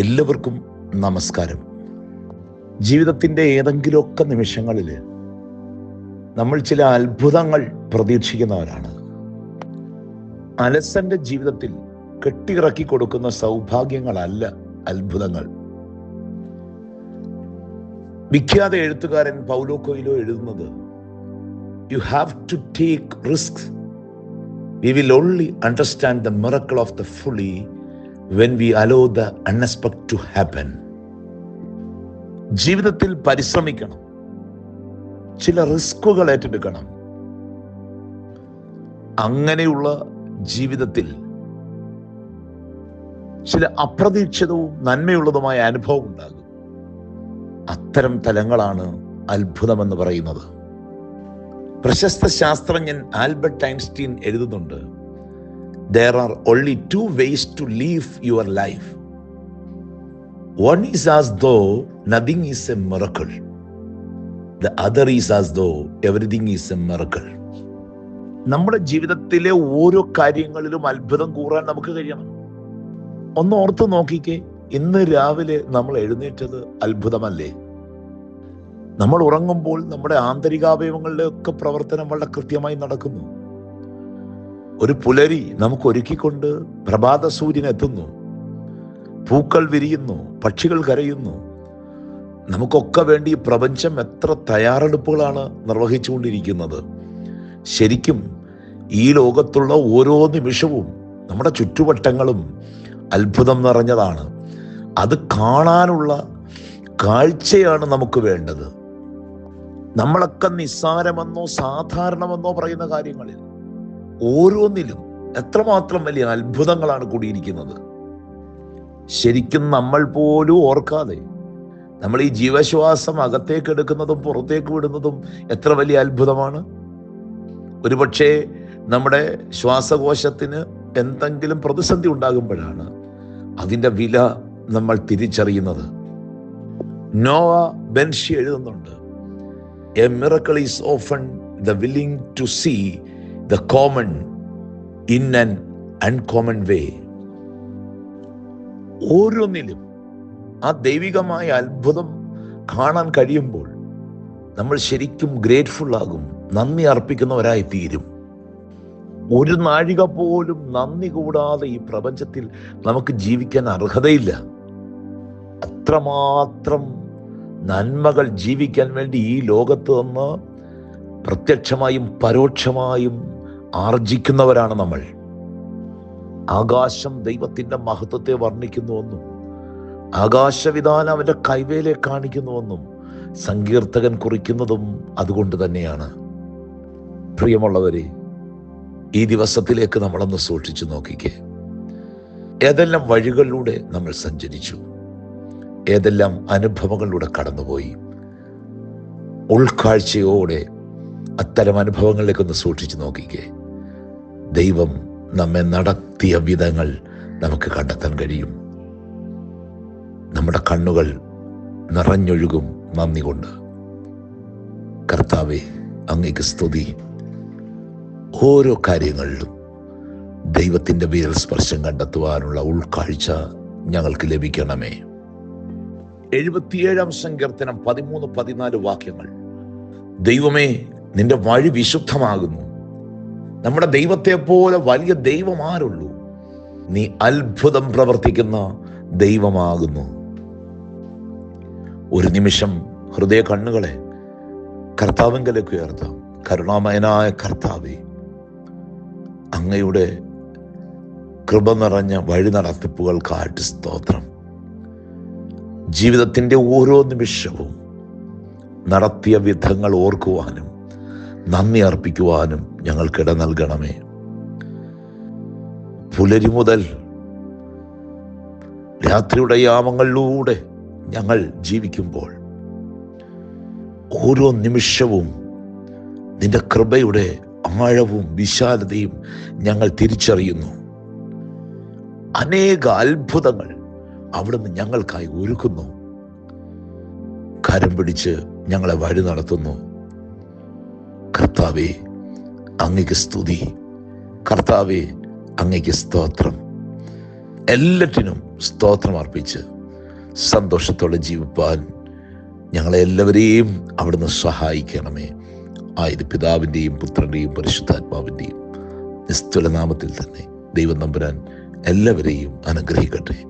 എല്ലാവർക്കും നമസ്കാരം. ജീവിതത്തിന്റെ ഏതെങ്കിലുമൊക്കെ നിമിഷങ്ങളിൽ നമ്മൾ ചില അത്ഭുതങ്ങൾ പ്രതീക്ഷിക്കുന്നവരാണ്. അലസന്റെ ജീവിതത്തിൽ കെട്ടിയിറക്കി കൊടുക്കുന്ന സൗഭാഗ്യങ്ങളല്ല അത്ഭുതങ്ങൾ. വിഖ്യാത എഴുത്തുകാരൻ പൗലോ കൊയിലോ എഴുതുന്നത് you have to take risk we will only understand the miracle of the fully when we allow the unexpect to happen ജീവിതത്തിൽ പരിശ്രമിക്കണം. ചില റിസ്കുകൾ ഏറ്റെടുക്കണം. അങ്ങനെയുള്ള ജീവിതത്തിൽ ചില അപ്രതീക്ഷിതവും നന്മയുള്ളതുമായ അനുഭവം ഉണ്ടാകും. അത്തരം തലങ്ങളാണ് അത്ഭുതമെന്ന് പറയുന്നത്. പ്രശസ്ത ശാസ്ത്രജ്ഞൻ ആൽബർട്ട് ഐൻസ്റ്റീൻ എഴുതുന്നുണ്ട് there are only two ways to live your life one is as though nothing is a miracle, the other is as though everything is a miracle. നമ്മുടെ ജീവിതത്തിലെ ഓരോ കാര്യങ്ങളിലും അത്ഭുതം കൂറാൻ നമുക്ക് കഴിയണം. ഒന്ന് ഓർത്ത് നോക്കിക്കേ ഇന്ന് രാവിലെ നമ്മൾ എഴുന്നേറ്റത് അത്ഭുതമല്ലേ? നമ്മൾ ഉറങ്ങുമ്പോൾ നമ്മുടെ ആന്തരികാവയവങ്ങളുടെയൊക്കെ പ്രവർത്തനം വളരെ കൃത്യമായി നടക്കുന്നു. ഒരു പുലരി നമുക്ക് ഒരുക്കിക്കൊണ്ട് പ്രഭാത സൂര്യൻ എത്തുന്നു. പൂക്കൾ വിരിയുന്നു പക്ഷികൾ കരയുന്നു. നമുക്കൊക്കെ വേണ്ടി പ്രപഞ്ചം എത്ര തയ്യാറെടുപ്പുകളാണ് നിർവഹിച്ചുകൊണ്ടിരിക്കുന്നത്. ശരിക്കും ഈ ലോകത്തുള്ള ഓരോ നിമിഷവും നമ്മുടെ ചുറ്റുവട്ടങ്ങളും അത്ഭുതം നിറഞ്ഞതാണ്. അത് കാണാനുള്ള കാഴ്ചയാണ് നമുക്ക് വേണ്ടത്. നമ്മളൊക്കെ നിസ്സാരമെന്നോ സാധാരണമെന്നോ പറയുന്ന കാര്യങ്ങളിൽ ഓരോന്നിലും എത്രമാത്രം വലിയ അത്ഭുതങ്ങളാണ് കൂടിയിരിക്കുന്നത്. ശരിക്കും നമ്മൾ പോലും ഓർക്കാതെ നമ്മൾ ഈ ജീവശ്വാസം അകത്തേക്ക് എടുക്കുന്നതും പുറത്തേക്ക് വിടുന്നതും എത്ര വലിയ അത്ഭുതമാണ്. ഒരുപക്ഷെ നമ്മുടെ ശ്വാസകോശത്തിന് എന്തെങ്കിലും പ്രതിസന്ധി ഉണ്ടാകുമ്പോഴാണ് അതിന്റെ വില നമ്മൾ തിരിച്ചറിയുന്നത്. നോവ ബെൻഷി എഴുതുന്നുണ്ട് a miracle is often the willing to see the common in an uncommon way ഓരോന്നിലും ആ ദൈവികമായ അത്ഭുതം കാണാൻ കഴിയുമ്പോൾ നമ്മൾ ശരിക്കും ഗ്രേറ്റ്ഫുൾ ആകും നന്ദി അർപ്പിക്കുന്നവരായി തീരും ഒരു നാഴിക പോലും നന്ദി കൂടാതെ ഈ പ്രപഞ്ചത്തിൽ നമുക്ക് ജീവിക്കാൻ അർഹതയില്ല. അത്രമാത്രം നന്മകൾ ജീവിക്കാൻ വേണ്ടി ഈ ലോകത്ത് നിന്ന് പ്രത്യക്ഷമായും പരോക്ഷമായും ആർജിക്കുന്നവരാണ് നമ്മൾ. ആകാശം ദൈവത്തിന്റെ മഹത്വത്തെ വർണിക്കുന്നുവെന്നും ആകാശവിധാനം അവന്റെ കൈവേലെ കാണിക്കുന്നുവെന്നും സങ്കീർത്തകൻ കുറിക്കുന്നതും അതുകൊണ്ട് തന്നെയാണ്. പ്രിയമുള്ളവരെ ഈ ദിവസത്തിലേക്ക് നമ്മളൊന്ന് സൂക്ഷിച്ചു നോക്കിക്കേ. ഏതെല്ലാം വഴികളിലൂടെ നമ്മൾ സഞ്ചരിച്ചു? ഏതെല്ലാം അനുഭവങ്ങളിലൂടെ കടന്നുപോയി? ഉൾക്കാഴ്ചയോടെ അത്തരം അനുഭവങ്ങളിലേക്കൊന്ന് സൂക്ഷിച്ചു നോക്കിക്കേ. ദൈവം നമ്മെ നടത്തിയ വിധങ്ങൾ നമുക്ക് കണ്ടെത്താൻ കഴിയും. നമ്മുടെ കണ്ണുകൾ നിറഞ്ഞൊഴുകും നന്ദി കൊണ്ട്. കർത്താവെ അങ്ങേക്ക് സ്തുതി. ഓരോ കാര്യങ്ങളിലും ദൈവത്തിന്റെ വിരൽ സ്പർശം കണ്ടെത്തുവാനുള്ള ഉൾക്കാഴ്ച ഞങ്ങൾക്ക് ലഭിക്കണമേ. എഴുപത്തിയേഴാം സങ്കീർത്തനം പതിമൂന്ന് പതിനാല് വാക്യങ്ങൾ. ദൈവമേ നിന്റെ വഴി വിശുദ്ധമാകുന്നു. നമ്മുടെ ദൈവത്തെ പോലെ വലിയ ദൈവം ആരുള്ളൂ നീ അത്ഭുതം പ്രവർത്തിക്കുന്ന ദൈവമാകുന്നു. ഒരു നിമിഷം ഹൃദയ കണ്ണുകളെ കർത്താവിങ്കലേക്ക് ഉയർത്താം. കരുണാമയനായ കർത്താവെ അങ്ങയുടെ കൃപ നിറഞ്ഞ വഴി നടത്തിപ്പുകൾക്കായിട്ട് സ്തോത്രം. ജീവിതത്തിന്റെ ഓരോ നിമിഷവും നടത്തിയ വിധങ്ങൾ ഓർക്കുവാനും നന്ദി അർപ്പിക്കുവാനും ഞങ്ങൾക്കിട നൽകണമേ. പുലരി മുതൽ രാത്രിയുടെ യാമങ്ങളിലൂടെ ഞങ്ങൾ ജീവിക്കുമ്പോൾ ഓരോ നിമിഷവും നിന്റെ കൃപയുടെ ആഴവും വിശാലതയും ഞങ്ങൾ തിരിച്ചറിയുന്നു. അനേക അത്ഭുതങ്ങൾ അവിടുന്ന് ഞങ്ങൾക്കായി ഒരുക്കുന്നു. കരം പിടിച്ച് ഞങ്ങളെ വഴി നടത്തുന്നു. കർത്താവെ അങ്ങയ്ക്ക് സ്തുതി. കർത്താവെ അങ്ങയ്ക്ക് സ്തോത്രം. എല്ലാറ്റിനും സ്തോത്രം അർപ്പിച്ച് സന്തോഷത്തോടെ ജീവിപ്പാൻ ഞങ്ങളെ എല്ലാവരെയും അവിടുന്ന് സഹായിക്കണമേ. ആയത് പിതാവിന്റെയും പുത്രന്റെയും പരിശുദ്ധാത്മാവിന്റെയും. നിസ്തുലനാമത്തിൽ തന്നെ ദൈവം നമ്പുരാൻ എല്ലാവരെയും അനുഗ്രഹിക്കട്ടെ.